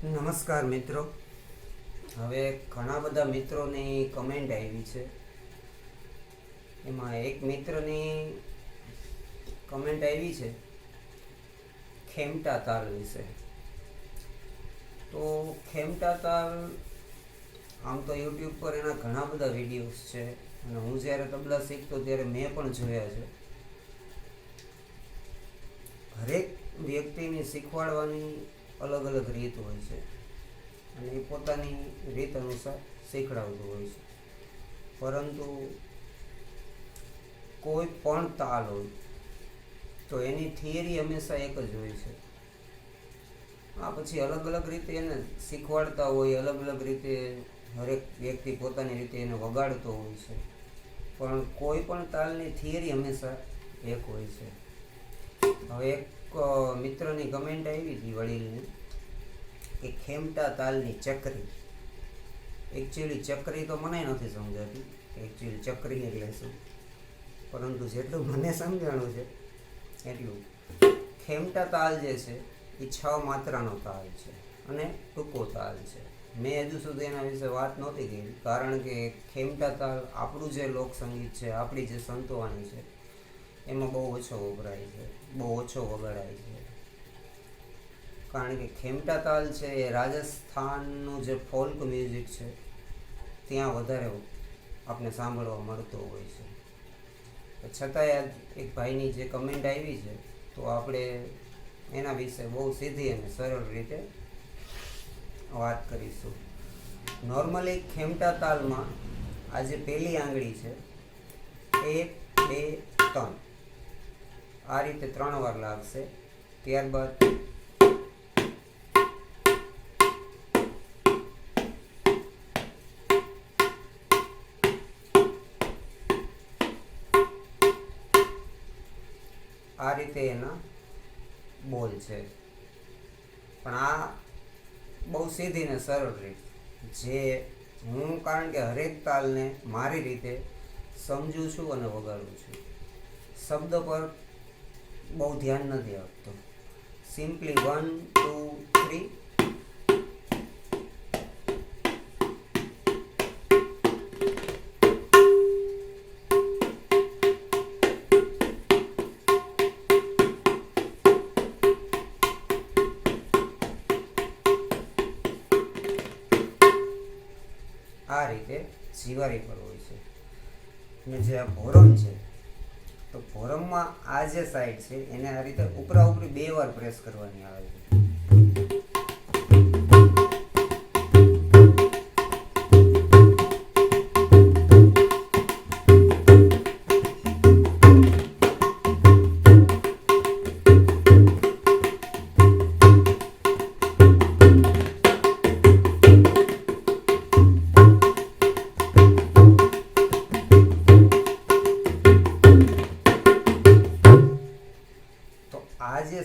નમસ્કાર મિત્રો. હવે ઘણા બધા મિત્રોની કમેન્ટ આવી છે. એમાં એક મિત્રની કમેન્ટ આવી છે, ખેમટા તાલ વિશે. તો ખેમટા તાલ આમ તો યુટ્યુબ પર એના ઘણા બધા વિડીયોઝ છે અને હું જ્યારે તબલા શીખતો ત્યારે મેં પણ જોયા છે. હરેક વ્યક્તિની શીખવાડવાની અલગ અલગ રીત હોય છે. અને એ પોતાની રીત અનુસાર શીખડાવતું હોય છે. પરંતુ કોઈ પણ તાલ હોય, તો એની થિયરી હંમેશા એક જ હોય છે. આ પછી અલગ અલગ રીતે એને શીખવાડતા હોય, અલગ અલગ રીતે હરેક વ્યક્તિ પોતાની રીતે એને વગાડતો હોય છે. પણ કોઈ પણ તાલની થિયરી હંમેશા એક હોય છે. હવે એક અ, મિત્રની કમેન્ટ આવી હતી વડીલની કે ખેમટા તાલની ચકરી. એકચ્યુઅલી ચકરી તો મને નથી સમજાતી. એકચ્યુઅલી ચકરી એટલે શું? પરંતુ જેટલું મને સમજાણું છે એટલું. ખેમટા તાલ જે છે એ છ માત્રાનો તાલ છે અને ટૂંકો તાલ છે. મેં હજુ સુધી એના વિશે વાત નહોતી કરી કારણ કે ખેમટા તાલ આપણું જે લોકસંગીત છે આપણી જે સંતોવાની છે એમાં બહુ ઓછો વપરાય છે. બહુ ઓછો વગાડાય છે. કારણ કે ખેમટા તાલ છે એ રાજસ્થાનનું જે ફોલ્ક મ્યુઝિક છે, ત્યાં વધારે આપણે સાંભળવા મળતો હોય છે. છતાંય એક ભાઈની જે કમેન્ટ આવી છે, તો આપણે એના વિશે બહુ સીધી અને સરળ રીતે વાત કરીશું. નોર્મલી ખેમટા તાલમાં આ જે પહેલી આંગળી છે, એક, બે, ત્રણ. આ રીતે ત્રણ વાર લાગશે ત્યારબાદ આ રીતે એના બોલ છે. પણ આ બહુ સીધી ને સરળ રીત. જે હું કારણ કે હરેક તાલને મારી રીતે સમજું છું અને વગાડું છું. શબ્દ પર બહુ ધ્યાન નથી આપતો. સિમ્પલી વન ટુ થ્રી આ રીતે શિવારી પર હોય છે. અને જે આ ભોરણ છે તો ફોરમમાં આ જે સાઈડ છે, એને આ રીતે ઉપરા ઉપરી બે વાર પ્રેસ કરવાની આવે છે.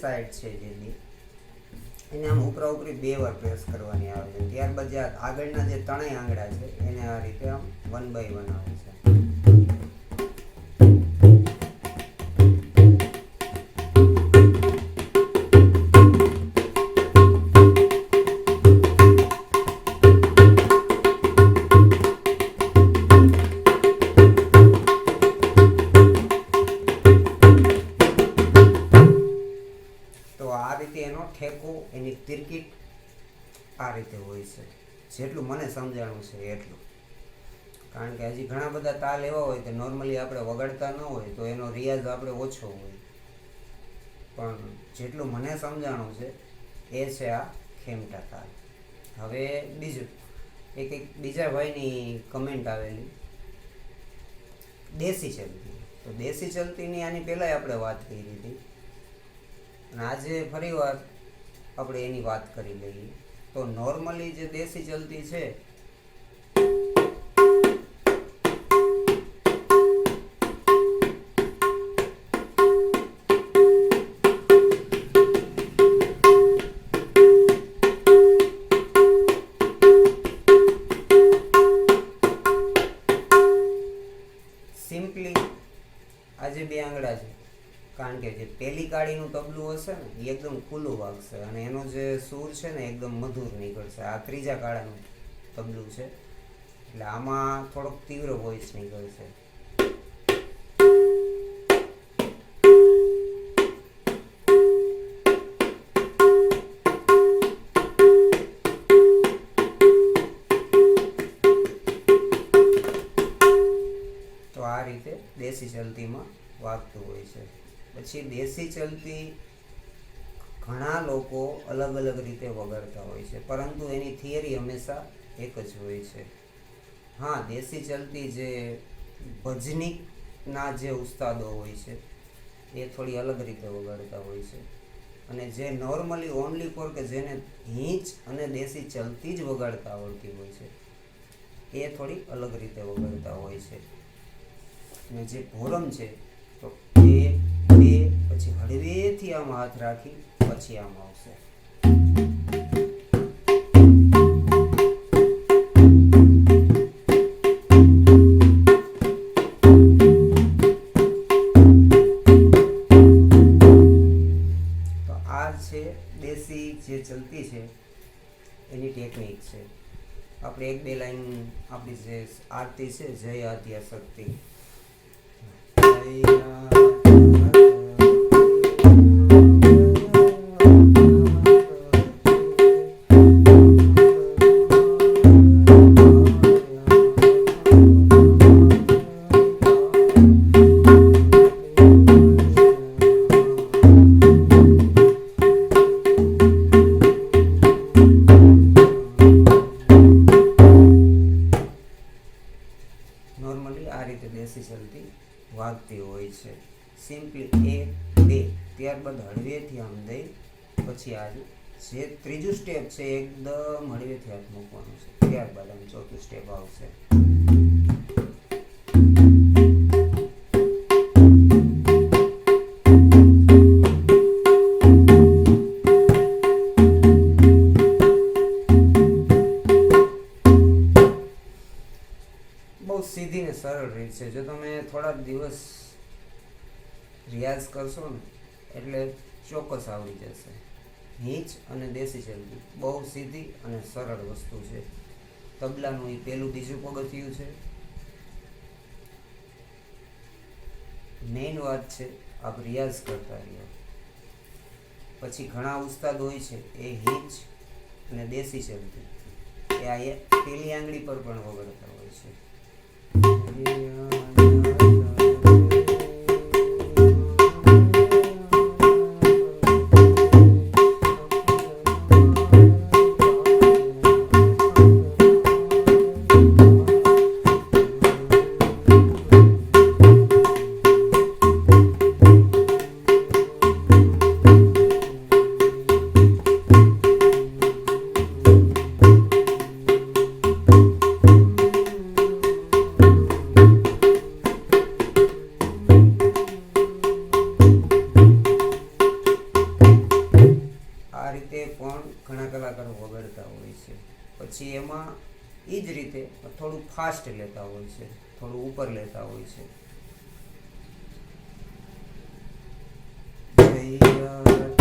સાઈડ છે જેની. એને આમ ઉપરા ઉપરી બે વાર પ્રેસ કરવાની આવે છે. ત્યારબાદ જે આગળના જે ત્રણેય આંગળા છે એને આ રીતે આમ વન બાય વન આવે છે. આ રીતે હોય છે. જેટલું મને સમજાણું છે એટલું. કારણ કે હજી ઘણા બધા તાલ એવા હોય કે નોર્મલી આપણે વગાડતા ન હોય તો એનો રિયાઝ આપણે ઓછો હોય. પણ જેટલું મને સમજાણું છે, એ છે આ ખેમટા તાલ. હવે બીજું, એક એક બીજા ભાઈની કમેન્ટ આવેલી. દેશી ચલતી. તો દેશી ચલતીની આની પહેલાંય આપણે વાત કરી હતી. અને આજે ફરીવાર આપણે એની વાત કરી લઈએ. તો નોર્મલી જે દેશી જલ્દી છે સિમ્પલી આ જે બે આંગળા છે કારણ કે જે પેલી કાળીનું તબલું હશે ને એ એકદમ ખુલ્લું વાગશે. અને એનો જે સૂર છે ને એકદમ મધુર નીકળશે. આ ત્રીજા કાળાનું તબલું છે. એટલે આમાં થોડોક તીવ્ર વોઇસ નીકળશે. તો આ રીતે દેશી ચલતીમાં વાગતું હોય છે. પછી દેશી ચલતી ઘણા લોકો અલગ અલગ રીતે વગાડતા હોય છે. પરંતુ એની થિયરી હંમેશા એક જ હોય છે. હા, દેશી ચલતી જે ભજનીના જે ઉસ્તાદો હોય છે, એ થોડી અલગ રીતે વગાડતા હોય છે. અને જે નોર્મલી ઓનલી ફોર કે જેને હીંચ અને દેશી ચલતી જ વગાડતા આવડતી હોય છે, એ થોડી અલગ રીતે વગાડતા હોય છે. અને જે ભોરમ છે, તો પછી હળવેથી આમ હાથ રાખી પછી આમ આવશે. તો આ છે દેશી જે ચલતી છે, એની ટેકનિક છે. આપણે એક બે લાઈન આપણી જે આરતી છે, જય આદ્યા શક્તિ. નોર્મલી ત્યારબાદ હળવેથી આમ દઈ, પછી આ જે ત્રીજું સ્ટેપ છે એકદમ હળવેથી હાથ મૂકવાનું છે. ત્યારબાદ આમ ચોથું સ્ટેપ આવશે. બહુ સીધી ને સરળ રીત છે. જો તમે થોડા દિવસ રિયાઝ કરશો ને એટલે ચોક્કસ આવડી જશે. હિંચ અને દેશી ચલતી બહુ સીધી અને સરળ વસ્તુ છે. તબલાનું એ પહેલું બીજું પગથિયું છે. મેઇન વાત છે, આપ રિયાઝ કરતા રહ્યા. પછી ઘણા ઉસ્તાદ હોય છે, એ હિંચ અને દેશી ચલતી એ આ પેલી આંગળી પર પણ વગાડતા હોય છે. છે. પછી એમાં એ જ રીતે થોડું ફાસ્ટ લેતા હોય છે, થોડું ઉપર લેતા હોય છે. તો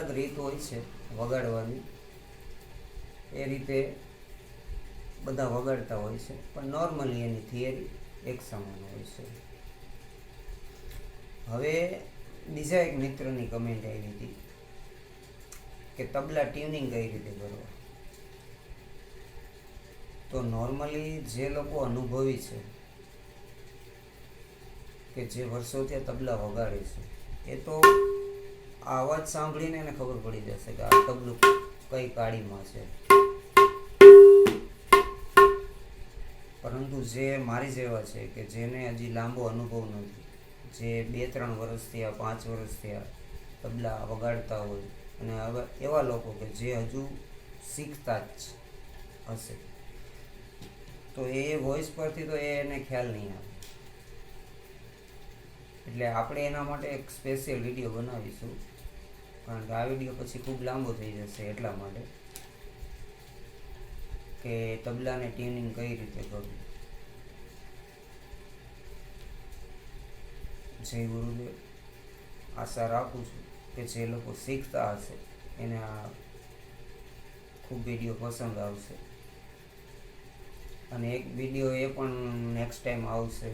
અલગ રીત હોય છે વગાડવાની. એ રીતે બધા વગાડતા હોય છે, પણ નોર્મલી એની થિયરી એક સમાન હોય છે. હવે બીજા એક મિત્રની કમેન્ટ આવી હતી કે તબલા ટ્યુનિંગ કઈ રીતે કરવા? તો નોર્મલી જે લોકો અનુભવી છે કે જે વર્ષોથી તબલા વગાડે છે, એ તો અવાજ સાંભળીને એને ખબર પડી જશે કે આ તબલું કઈ કાળીમાં છે. પરંતુ જે મારી જેવા છે કે જેને હજી લાંબો અનુભવ નથી, જે બે ત્રણ વર્ષ થયા, પાંચ વર્ષ થયા, તબલા વગાડતા હોય અને હવે એવા લોકો કે જે હજુ શીખતા જ હશે. તો એ વોઇસ પરથી તો એને ખ્યાલ નહીં આવે. એટલે આપણે એના માટે એક સ્પેશિયલ વીડિયો બનાવીશું. કારણ કે આ વીડિયો પછી ખૂબ લાંબો થઈ જશે એટલા માટે કે તબલાને ટ્યુનિંગ કઈ રીતે કરવું? જય ગુરુદેવ. આશા રાખું છું કે જે લોકો શીખતા હશે એને આ ખૂબ વીડિયો પસંદ આવશે. અને એક વીડિયો એ પણ નેક્સ્ટ ટાઈમ આવશે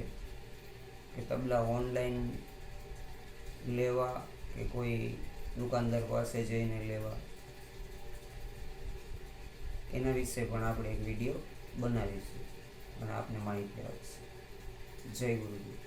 કે તબલા ઓનલાઈન લેવા કે કોઈ દુકાનદાર પાસે જઈને લેવા. એના વિશે પણ આપણે એક વીડિયો બનાવીશું અને આપને માહિતી આપશે. જય ગુરુદેવ.